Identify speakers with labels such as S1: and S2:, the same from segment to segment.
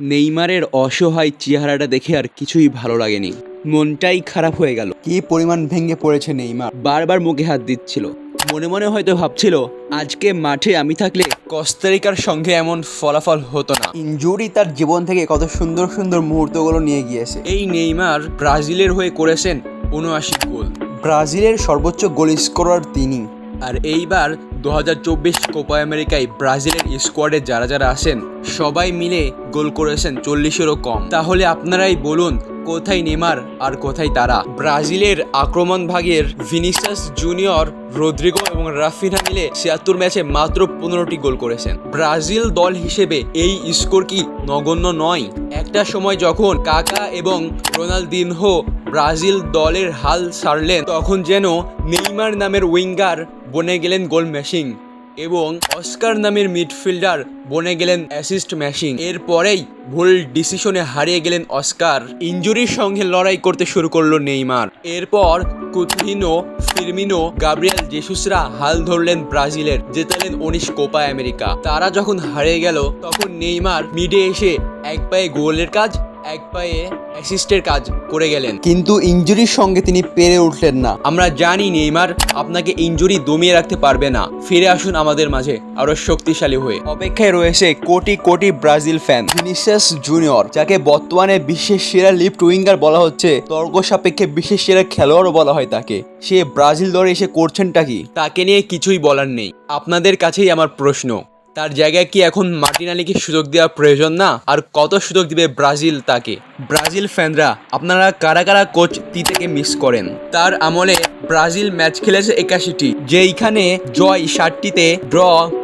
S1: নেইমারের অসহায় চেহারাটা দেখে আর কিছুই ভালো লাগেনি। মনটাই খারাপ হয়ে গেল।
S2: কি পরিমাণ ভেঙে পড়েছে নেইমার।
S1: বারবার মুখে হাত দিচ্ছিল। মনে মনে হয়তো ভাবছিল আজকে মাঠে আমি থাকলে কস্তারিকার সঙ্গে এমন ফলাফল হতো না।
S2: ইনজুরি তার জীবন থেকে কত সুন্দর সুন্দর মুহূর্তগুলো নিয়ে গিয়েছে।
S1: এই নেইমার ব্রাজিলের হয়ে করেছেন উনআশি গোল।
S2: ব্রাজিলের সর্বোচ্চ গোল স্কোরার তিনি।
S1: আর এইবার দু হাজার চব্বিশ কোপা আমেরিকায় ব্রাজিলের স্কোয়াডে যারা যারা আসেন সবাই মিলে গোল করেছেন চল্লিশেরও কম। তাহলে আপনারাই বলুন, কোথায় নেমার আর কোথায় তারা? ব্রাজিলের আক্রমণ ভাগের ভিনিসাস জুনিয়র, রদ্রিগো এবং রাফিনা মিলে ছিয়াত্তর ম্যাচে মাত্র পনেরোটি গোল করেছেন। ব্রাজিল দল হিসেবে এই স্কোর কি নগণ্য নয়? একটা সময় যখন কাকা এবং রোনালদিনহো ব্রাজিল দলের হাল ছাড়লেন তখন যেন নেইমার নামের উইঙ্গার বনে গেলেন গোল মেশিন এবং অস্কার নামের মিডফিল্ডার বনে গেলেন অ্যাসিস্ট ম্যাশিং। এরপরেই ভুল ডিসিশনে হারিয়ে গেলেন অস্কার। ইঞ্জুরির সঙ্গে লড়াই করতে শুরু করল নেইমার। এরপর কুতিনো ফিরমিনো, গাব্রিয়েল জেসুসরা হাল ধরলেন ব্রাজিলের, জেতালেন উনিশ কোপা আমেরিকা। তারা যখন হারিয়ে গেল, তখন নেইমার মিডে এসে এক পায়ে গোলের কাজ এক পায়ে অ্যাসিস্টের কাজ করে গেলেন।
S2: কিন্তু ইনজুরির সঙ্গে তিনি পেরে উঠলেন না।
S1: আমরা জানি নেইমার আপনাকে ইনজুরি দমিয়ে রাখতে পারবে না। ফিরে আসুন আমাদের মাঝে আরও শক্তিশালী হয়ে। অপেক্ষায় রয়েছে crore crore Brazil fan
S2: Vinicius junior যাকে বর্তমানে বিশ্বের সেরা লিফট উইঙ্গার বলা হচ্ছে তর্ক সাপেক্ষে বিশ্বের সেরা খেলোয়াড়ও বলা হয় তাকে। সে ব্রাজিল দলে এসে করছেনটা কি?
S1: তাকে নিয়ে কিছুই বলার নেই। আপনাদের কাছেই আমার প্রশ্ন। তার জায়গায় কি এখন মার্টিনালিকে সুযোগ দেওয়া প্রয়োজন না? আর কত সুযোগ দিবে ব্রাজিল তাকে? ব্রাজিল ফ্যানরা আপনারা কারা কারা কোচ তিতেকে মিস করেন? তার আমলে ব্রাজিল ম্যাচ খেলেছে একাশিটি যেইখানে জয় ষাটটিতে ড্র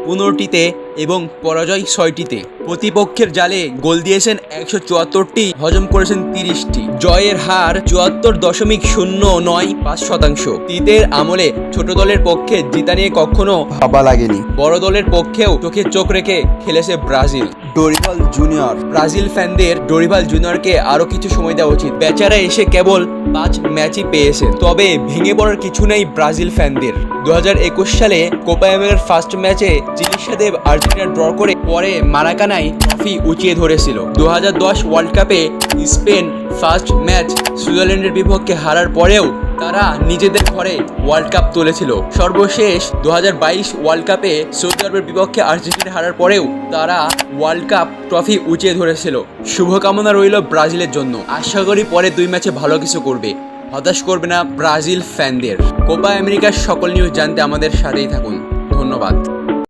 S1: পনেরোটিতে এবং পরাজয় ছয়টিতে। প্রতিপক্ষের জালে গোল দিয়েছেন একশো চুয়াত্তরটি হজম করেছেন তিরিশটি। জয়ের হার চুয়াত্তর দশমিক শূন্য নয় পাঁচ শতাংশ। তিতের আমলে ছোট দলের পক্ষে জিতা নিয়ে কখনো
S2: ভাবা লাগেনি।
S1: বড় দলের পক্ষেও চোখে চোখ রেখে খেলেছে ব্রাজিল।
S2: Dorival Junior.
S1: ব্রাজিল ফ্যানদের ডোরিভাল জুনিয়রকে আরও কিছু সময় দেওয়া উচিত। বেচারা এসে কেবল পাঁচ ম্যাচই পেয়েছে। তবে ভেঙে পড়ার কিছু নেই ব্রাজিল ফ্যানদের। দু হাজার একুশ সালে কোপা আমেরিকার ফার্স্ট ম্যাচে চিলির সাথে আর্জেন্টিনা ড্র করে পরে মারাকানায় ট্রফি উঁচিয়ে ধরেছিল। দু হাজার দশ ওয়ার্ল্ড কাপে স্পেন ফার্স্ট ম্যাচ সুইজারল্যান্ডের বিপক্ষে হারার পরেও তারা নিজেদের ঘরে ওয়ার্ল্ড কাপ তুলেছিল। সর্বশেষ দু হাজার বাইশ ওয়ার্ল্ড কাপে সৌদি আরবের বিপক্ষে আর্জেন্টিনা হারার পরেও তারা ওয়ার্ল্ড কাপ ট্রফি উঁচিয়ে ধরেছিল। শুভকামনা রইল ব্রাজিলের জন্য। আশা করি পরে দুই ম্যাচে ভালো কিছু করবে। হতাশ করবে না ব্রাজিল ফ্যানদের। কোপা আমেরিকার সকল নিউজ জানতে আমাদের সাথেই থাকুন। ধন্যবাদ।